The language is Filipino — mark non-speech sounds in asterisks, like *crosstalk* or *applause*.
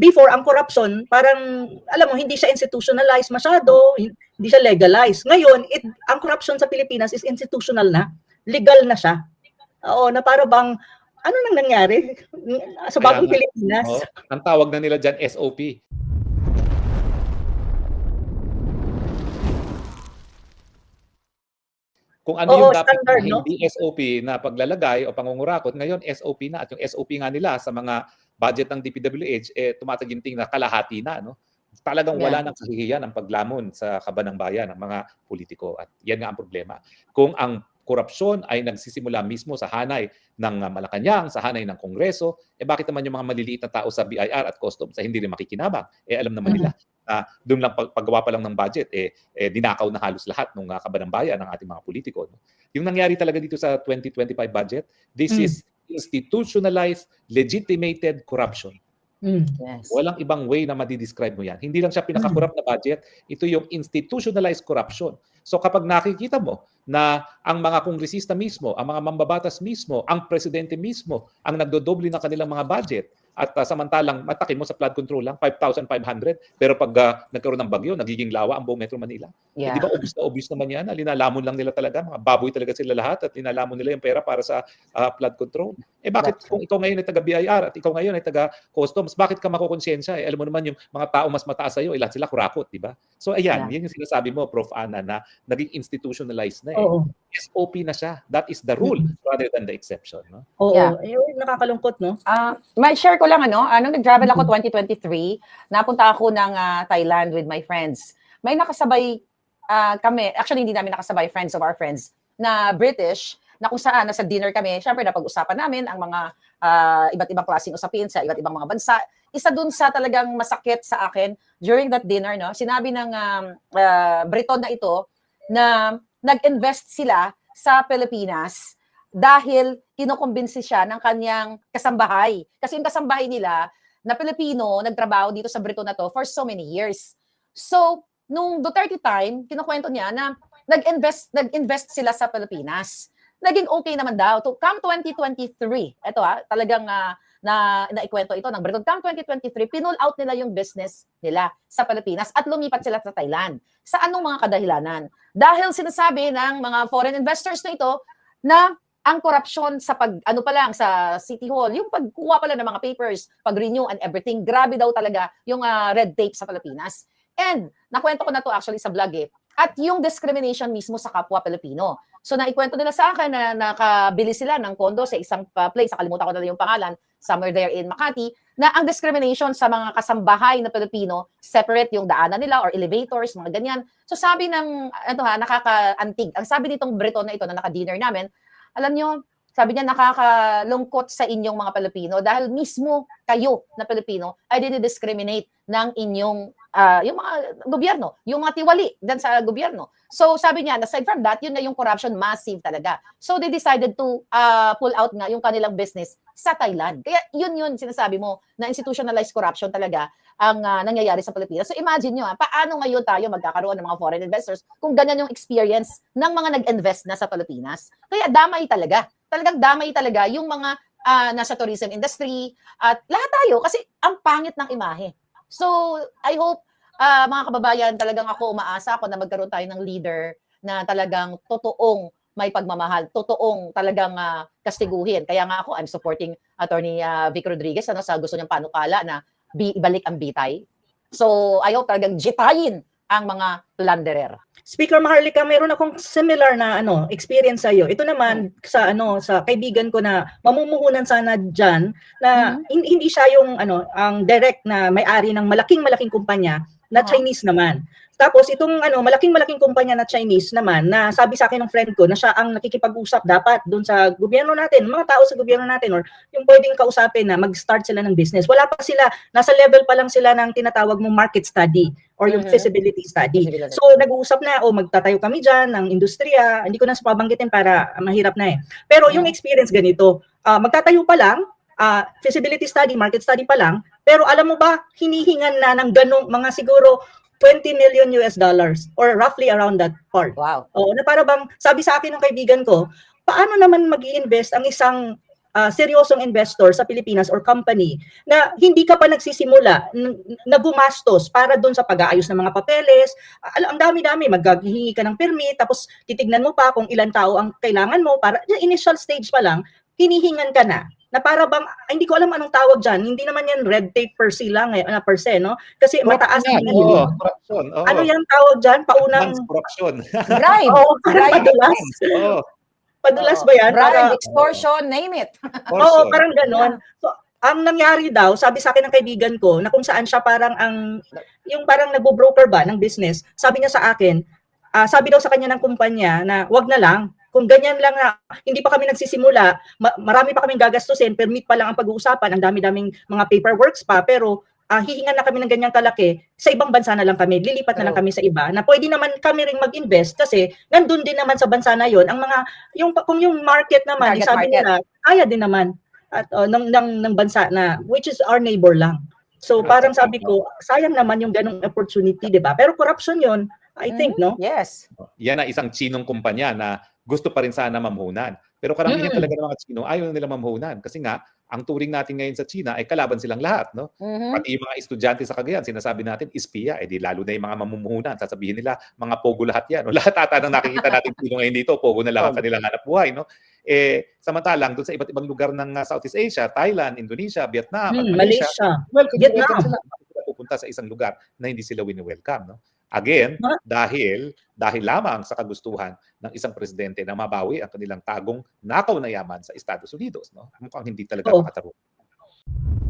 before ang corruption, parang alam mo hindi siya institutionalized masyado, hindi siya legalized. Ngayon, it, ang corruption sa Pilipinas is institutional na, legal na siya. Oo, na para bang ano nang nangyari sa bagong Kaya. Pilipinas? Oh, ang tawag na nila dyan SOP. Kung ano Oo, yung dapat standard, na no? hindi SOP na paglalagay o pangungurakot, ngayon SOP na. At yung SOP nga nila sa mga budget ng DPWH, eh, tumataginting na kalahati na. No? Talagang wala nang kahihiyan ang paglamon sa kaba ng bayan ng mga politiko. At yan nga ang problema. Kung ang korupsyon ay nagsisimula mismo sa hanay ng uh, Malacanang, sa hanay ng Kongreso, eh bakit naman yung mga maliliit na tao sa BIR at customs ay hindi rin makikinabang? Eh alam naman nila na doon lang pag, paggawa pa lang ng budget, eh, eh dinakaw na halos lahat ng uh, kabanang bayan ng ating mga politiko. No? Yung nangyari talaga dito sa 2025 budget, this Mm. is institutionalized, legitimated corruption. Mm. Yes. Walang ibang way na madidescribe mo yan. Hindi lang siya pinaka-corrupt na budget, ito yung institutionalized corruption. So kapag nakikita mo na ang mga kongresista mismo, ang mga mambabatas mismo, ang presidente mismo, ang nagdodoble ng kanilang mga budget, at uh, samantalang matakin mo sa flood control lang, 5,500, pero pag uh, nagkaroon ng bagyo, nagiging lawa ang buong Metro Manila. Eh, Yeah. di ba obvious na obvious naman yan? na Linalamon lang nila talaga, mga baboy talaga sila lahat at linalamon nila yung pera para sa uh, flood control. Eh bakit kung ikaw ngayon ay taga BIR at ikaw ngayon ay taga customs, bakit ka makukonsensya? Eh, alam mo naman yung mga tao mas mataas sa'yo, ilan sila kurakot, di ba? So ayan, yan yung sinasabi mo, Prof. Ana, na naging institutionalized na eh. Oo. SOP na siya. That is the rule rather than the exception. No? Oo. Yeah. Ayun, nakakalungkot, no? Ah, may share ko lang ano, anong nag-travel ako 2023, napunta ako ng ah, Thailand with my friends. May nakasabay ah, kami, actually hindi namin nakasabay friends of our friends na British na kung saan nasa dinner kami, syempre napag-usapan namin ang mga ah, iba't ibang klaseng usapin sa iba't ibang mga bansa. Isa dun sa talagang masakit sa akin during that dinner, no, sinabi ng um, ah, Briton na ito na nag-invest sila sa Pilipinas dahil kinukumbinsi siya ng kanyang kasambahay. Kasi yung kasambahay nila na Pilipino, nagtrabaho dito sa Briton na to for so many years. So, nung Duterte time, kinukwento niya na nag-invest nag-invest sila sa Pilipinas. Naging okay naman daw. To come 2023, ito ha, talagang ah, na naikwento ito ng Briton. Come 2023, pinull out nila yung business nila sa Pilipinas at lumipat sila sa Thailand. Sa anong mga kadahilanan? Dahil sinasabi ng mga foreign investors na ito na ang korupsyon sa pag ano pa lang sa City Hall, yung pagkuha pala ng mga papers, pag-renew and everything, grabe daw talaga yung ah, red tape sa Pilipinas. And nakwento ko na to actually sa vlog eh. At yung discrimination mismo sa kapwa Pilipino. So naikwento nila sa akin na nakabili sila ng kondo sa isang uh, place, nakalimutan ko na yung pangalan, somewhere there in Makati, na ang discrimination sa mga kasambahay na Pilipino, separate yung daanan nila or elevators, mga ganyan. So sabi ng, ano ha, nakaka-antig. Ang sabi nitong Breton na ito na naka-dinner namin, alam nyo, sabi niya nakakalungkot sa inyong mga Pilipino dahil mismo kayo na Pilipino ay dinidiscriminate ng inyong ah, yung mga gobyerno, yung mga tiwali dan sa gobyerno. So sabi niya, aside from that, yun na yung corruption massive talaga. So they decided to ah, pull out nga yung kanilang business sa Thailand. Kaya yun yun sinasabi mo na institutionalized corruption talaga ang ah, nangyayari sa Pilipinas. So imagine nyo, ah, paano ngayon tayo magkakaroon ng mga foreign investors kung ganyan yung experience ng mga nag-invest na sa Pilipinas. Kaya damay talaga. Talagang damay talaga yung mga ah, nasa tourism industry at lahat tayo kasi ang pangit ng imahe. So I hope ah, mga kababayan, talagang ako umaasa ako na magkaroon tayo ng leader na talagang totoong may pagmamahal, totoong talagang ah, kastiguhin. Kaya nga ako, I'm supporting Attorney ah, Vic Rodriguez ano, sa gusto niyang panukala na bi- ibalik ang bitay. So, I hope talagang jitayin ang mga plunderer. Speaker Maharlika, meron akong similar na ano, experience sa iyo. Ito naman sa ano sa kaibigan ko na mamumuhunan sana diyan na hin- hindi siya yung ano ang direct na may-ari ng malaking malaking kumpanya na. Chinese naman. Tapos itong ano malaking malaking kumpanya na Chinese naman na sabi sa akin ng friend ko na siya ang nakikipag-usap dapat doon sa gobyerno natin, mga tao sa gobyerno natin or yung pwedeng kausapin na mag-start sila ng business. Wala pa sila, nasa level pa lang sila ng tinatawag mong market study or yung Mhm. feasibility study. So nag-uusap na, o magtatayo kami dyan ng industriya, hindi ko na sa pabanggitin para ah, mahirap na eh. Pero yung Mm. experience ganito, ah, magtatayo pa lang, ah, feasibility study, market study pa lang, pero alam mo ba, hinihingan na ng ganong mga siguro 20 million US dollars or roughly around that part. Wow. Oo, na para bang sabi sa akin ng kaibigan ko, paano naman mag invest ang isang ah, seryosong investor sa Pilipinas or company na hindi ka pa nagsisimula na gumastos para doon sa pag-aayos ng mga papeles. Al- ang dami-dami, maghihingi ka ng permit, tapos titignan mo pa kung ilan tao ang kailangan mo para yung initial stage pa lang, hinihingan ka na na para bang ay, hindi ko alam anong tawag diyan hindi naman yan red tape per se lang eh, na per se no kasi mataas yan, oo, corruption. oo. ano yan tawag diyan paunang corruption. Bribe. *laughs* Oo, Bribe. padulas *laughs* Oo, padulas ba yan Bribe, Para- extortion, name it. *laughs* Oo, corruption. parang ganon. So, ang nangyari daw, sabi sa akin ng kaibigan ko, na kung saan siya parang ang, yung parang nagbo-broker ba ng business, sabi niya sa akin, ah, sabi daw sa kanya ng kumpanya na wag na lang, kung ganyan lang na hindi pa kami nagsisimula, ma- marami pa kaming gagastusin, permit pa lang ang pag-uusapan, ang dami-daming mga paperworks pa, pero ah, hihingan na kami ng ganyang kalaki, sa ibang bansa na lang kami, lilipat na lang kami sa iba, na pwede naman kami ring mag-invest kasi nandun din naman sa bansa na yon ang mga, yung, kung yung market naman, Target sabi market. nila, kaya din naman at uh, ng, ng, ng bansa na, which is our neighbor lang. So parang sabi ko, sayang naman yung ganong opportunity, di ba? Pero corruption yon I think, no? Yes. Yan ang isang Chinong kumpanya na gusto pa rin sana mamhunan. Pero karamihan Mm. talaga ng mga Chino ayaw nila mamhunan kasi nga ang turing natin ngayon sa China ay kalaban silang lahat, no? Mhm. Pati yung mga estudyante sa Cagayan, sinasabi natin, ispiya, eh di lalo na yung mga mamumuhunan. Sasabihin nila, mga pogo lahat yan. No? *laughs* Lahat ata ng nakikita *laughs* natin Chino ngayon dito, pogo na Pogo. kanilang hanap buhay, no? Eh, samantalang doon sa iba't ibang lugar ng uh, Southeast Asia, Thailand, Indonesia, Vietnam, Hmm, Malaysia, Malaysia. welcome, Vietnam. sila pupunta sa isang lugar na hindi sila wini-welcome, no? Again, dahil dahil lamang sa kagustuhan ng isang presidente na mabawi ang kanilang tagong nakaw na yaman sa Estados Unidos, no? Mukhang hindi talaga Oo. makatarungan.